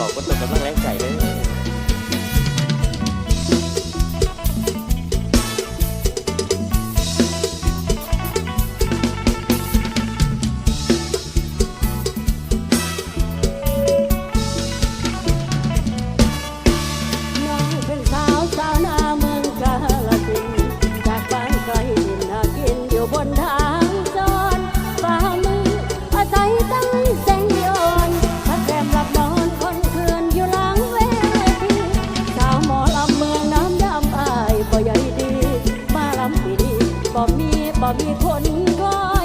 ขอบคุณทุกกำลังแรงใจเลย บ่มีบ่มีคนก็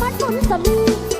มันมันสมี